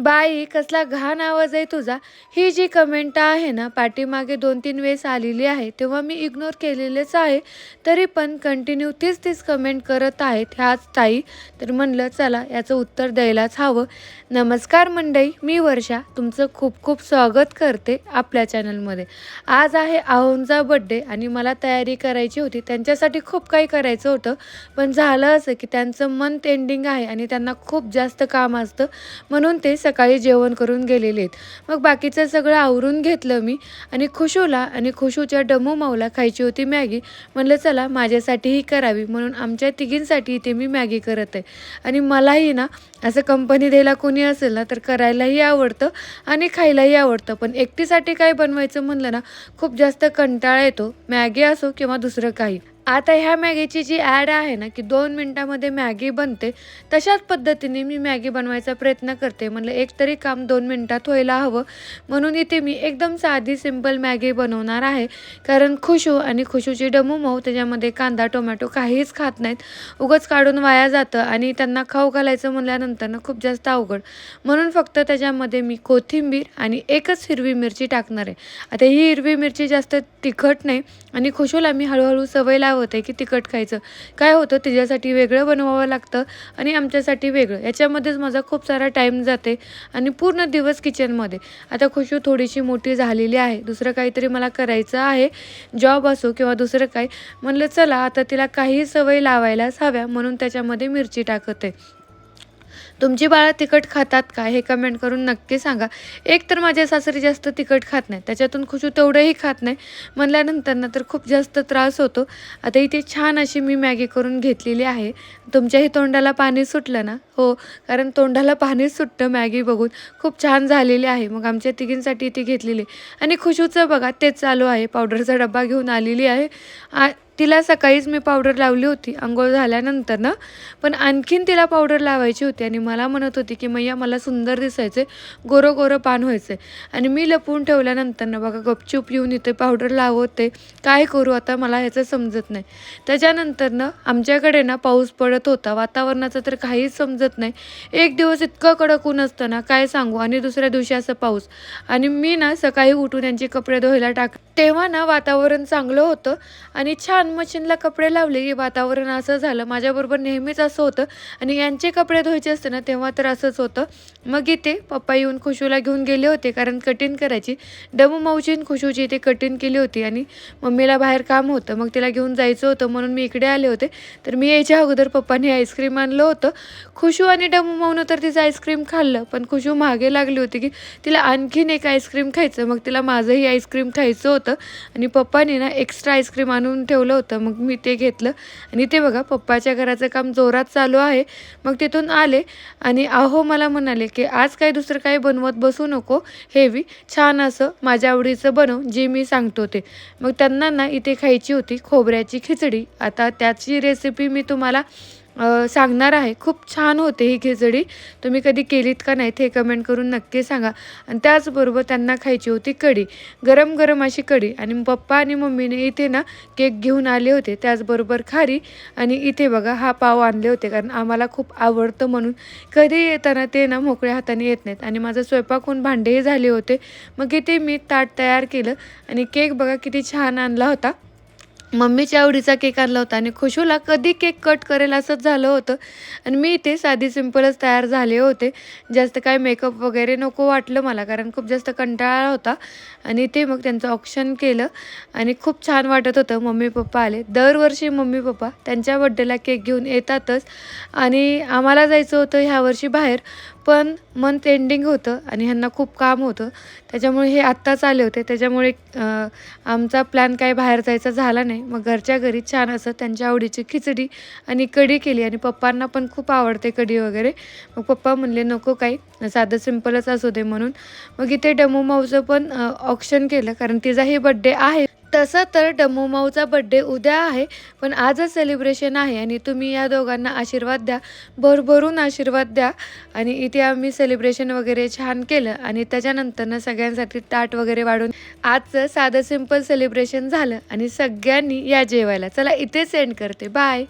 बाई कसला घाण आवाज आहे तुझा. ही जी कमेंट आहे ना पाठीमागे दोन तीन वेळेस आलेली आहे तेव्हा मी इग्नोर केलेलेच आहे. तरी पण कंटिन्यू तीच तीच कमेंट करत आहेत ह्याच ताई. तर म्हणलं चला याचं उत्तर द्यायलाच हवं. नमस्कार मंडई मी वर्षा. तुमचं खूप खूप स्वागत करते आपल्या चॅनलमध्ये आज आहे आहोंचा बड्डे आणि मला तयारी करायची होती. त्यांच्यासाठी खूप काही करायचं होतं. पण झालं असं की त्यांचं मंथ एंडिंग आहे आणि त्यांना खूप जास्त काम असतं. म्हणून ते सकाळी जेवण करून गेलेले आहेत मग बाकीचं सगळं आवरून घेतलं मी आणि खुशूला आणि खुशूच्या डमू माऊला खायची होती मॅगी. म्हणलं चला माझ्यासाठीही करावी म्हणून आमच्या तिघींसाठी इथे मी मॅगी करत आहे. आणि मलाही ना असं कंपनी द्यायला कोणी असेल ना तर करायलाही आवडतं आणि खायलाही आवडतं. पण एकटीसाठी काय बनवायचं म्हणलं ना खूप जास्त कंटाळा येतो. मॅगी असो किंवा दुसरं काही. आता ह्या मॅगीची जी ॲड आहे ना की दोन मिनटामध्ये मॅगी बनते तशाच पद्धतीने मी मॅगी बनवायचा प्रयत्न करते. म्हणलं एक तरी काम दोन मिनटात व्हायला हवं. म्हणून इथे मी एकदम साधी सिंपल मॅगी बनवणार आहे. कारण खुशू आणि खुशूची डमू मऊ त्याच्यामध्ये कांदा टोमॅटो काहीच खात नाहीत. उगच काढून वाया जातं आणि त्यांना खाऊ घालायचं म्हणल्यानंतर ना खूप जास्त अवघड. म्हणून फक्त त्याच्यामध्ये मी कोथिंबीर आणि एकच हिरवी मिरची टाकणार आहे. आता ही हिरवी मिरची जास्त तिखट नाही आणि खुशूला मी हळूहळू सवय लावत आहे की तिखट खायचं. काय होतं तिच्यासाठी वेगळं बनवावं लागतं आणि आमच्यासाठी वेगळं. याच्यामध्येच माझा खूप सारा टाईम जाते आणि पूर्ण दिवस किचनमध्ये आता खुशू थोडीशी मोठी झालेली आहे. दुसरं काहीतरी मला करायचं आहे. जॉब असो किंवा दुसरं काय. म्हणलं चला आता तिला काही सवय लावायलाच हव्या म्हणून त्याच्यामध्ये मिरची टाकत आहे तुमची बाळं तिखट खातात का हे कमेंट करून नक्की सांगा. एक तर माझ्या सासरी जास्त तिखट खात नाही त्याच्यातून खुशू तेवढंही खात नाही. म्हणल्यानंतर ना तर खूप जास्त त्रास होतो. आता इथे छान अशी मी मॅगी करून घेतलेली आहे. तुमच्याही तोंडाला पाणी सुटलं ना? हो कारण तोंडाला पाणीच सुटतं मॅगी बघून. खूप छान झालेली आहे. मग आमच्या तिघींसाठी ती घेतलेली. आणि खुशूचं बघा तेच चालू आहे. पावडरचा डबा घेऊन आलेली आहे. आ तिला सकाळीच मी पावडर लावली होती. आंघोळ झाल्यानंतर ना पण आणखीन तिला पावडर लावायची होती आणि मला म्हणत होती की मैया मला सुंदर दिसायचे गोरं गोरं पान व्हायचे आणि मी लपवून ठेवल्यानंतर ना बघा गपचूप येऊन इथे पावडर लावते काय करू आता मला ह्याचं समजत नाही. त्याच्यानंतर ना आमच्याकडे ना पाऊस पडत होता. वातावरणाचं तर काहीच समजत नाही. एक दिवस इतकं कडक ऊन असतं ना काय सांगू? आणि दुसऱ्या दिवशी असं पाऊस. आणि मी ना सकाळी उठून यांचे कपडे धुवायला टाक तेव्हा ना वातावरण चांगलं होतं आणि छान मशीनला कपडे लावले की वातावरण असं झालं. माझ्याबरोबर नेहमीच असं होतं. आणि यांचे कपडे धुवायचे असते ना तेव्हा तर असंच होतं. मग इथे पप्पा येऊन खुशूला घेऊन गेले होते कारण कटिंग करायची. डमू माऊची आणि खुशूची इथे कटिंग केली होती आणि मम्मीला बाहेर काम होतं. मग तिला घेऊन जायचं होतं म्हणून मी इकडे आले होते. तर मी यायच्या अगोदर पप्पाने आईस्क्रीम आणलं होतं. खुशू आणि डमू माऊनं तर तिचं आईस्क्रीम खाल्लं पण खुशू मागे लागली होती की तिला आणखीन एक आईस्क्रीम खायचं. मग तिला माझंही आईस्क्रीम खायचं होतं. आणि पप्पाने ना एक्स्ट्रा आईस्क्रीम आणून ठेवलं होतं. मग मी ते घेतलं. आणि ते बघा पप्पाच्या घराचं काम जोरात चालू आहे. मग तिथून आले आणि अहो मला म्हणाले की आज काही दुसरं काही बनवत बसू नको. हेवी छान असं माझ्या आवडीचं बनव जे मी सांगतो ते. मग त्यांना ना इथे खायची होती खोबऱ्याची खिचडी. आता त्याची रेसिपी मी तुम्हाला सांगणार आहे. खूप छान होते ही खिचडी. तुम्ही कधी केलीत का नाहीत हे कमेंट करून नक्की सांगा. आणि त्याचबरोबर त्यांना खायची होती कढी. गरम गरम अशी कढी. आणि पप्पा आणि मम्मीने इथे ना केक घेऊन आले होते. त्याचबरोबर खारी. आणि इथे बघा हा पाव आणले होते. कारण आम्हाला खूप आवडतं म्हणून. कधी येताना ते ना मोकळ्या हाताने येत नाहीत. आणि माझं स्वयंपाक होऊन भांडेही झाले होते. मग इथे मी ताट तयार केलं. आणि केक बघा किती छान आणला होता. मम्मीच्या आवडीचा केक आणला होता आणि खुशूला कधी केक कट करेल असंच झालं होतं. आणि मी इथे साधी सिंपलच तयार झाले होते. जास्त काय मेकअप वगैरे नको वाटलं मला कारण खूप जास्त कंटाळा होता. आणि ते मग त्यांचं ऑप्शन केलं आणि खूप छान वाटत होतं. मम्मी पप्पा आले. दरवर्षी मम्मी पप्पा त्यांच्या बड्डेला केक घेऊन येतातच. आणि आम्हाला जायचं होतं ह्यावर्षी बाहेर. पण मंथ एंडिंग होतं आणि ह्यांना खूप काम होतं. त्याच्यामुळे हे आत्ताच आले होते. त्याच्यामुळे आमचा प्लॅन काय बाहेर जायचा झाला नाही. मग घरच्या घरी छान असं त्यांच्या आवडीची खिचडी आणि कढी केली आणि पप्पांना पण खूप आवडते कढी वगैरे. मग पप्पा म्हणले नको काही साधं सिंपलच असू दे म्हणून. मग इथे डमू माऊचं पण ऑप्शन केलं कारण तिचाही बड्डे आहे. तसं तर डमू माऊचा बड्डे उद्या आहे पण आजच सेलिब्रेशन आहे आणि तुम्ही या दोघांना आशीर्वाद द्या भरभरून आशीर्वाद द्या. आणि इथे आम्ही सेलिब्रेशन वगैरे छान केलं आणि त्याच्यानंतरनं सगळ्यांसाठी ताट वगैरे वाढून आजचं साधं सिंपल सेलिब्रेशन झालं आणि सगळ्यांनी या जेवायला. चला इथे सेंड करते. बाय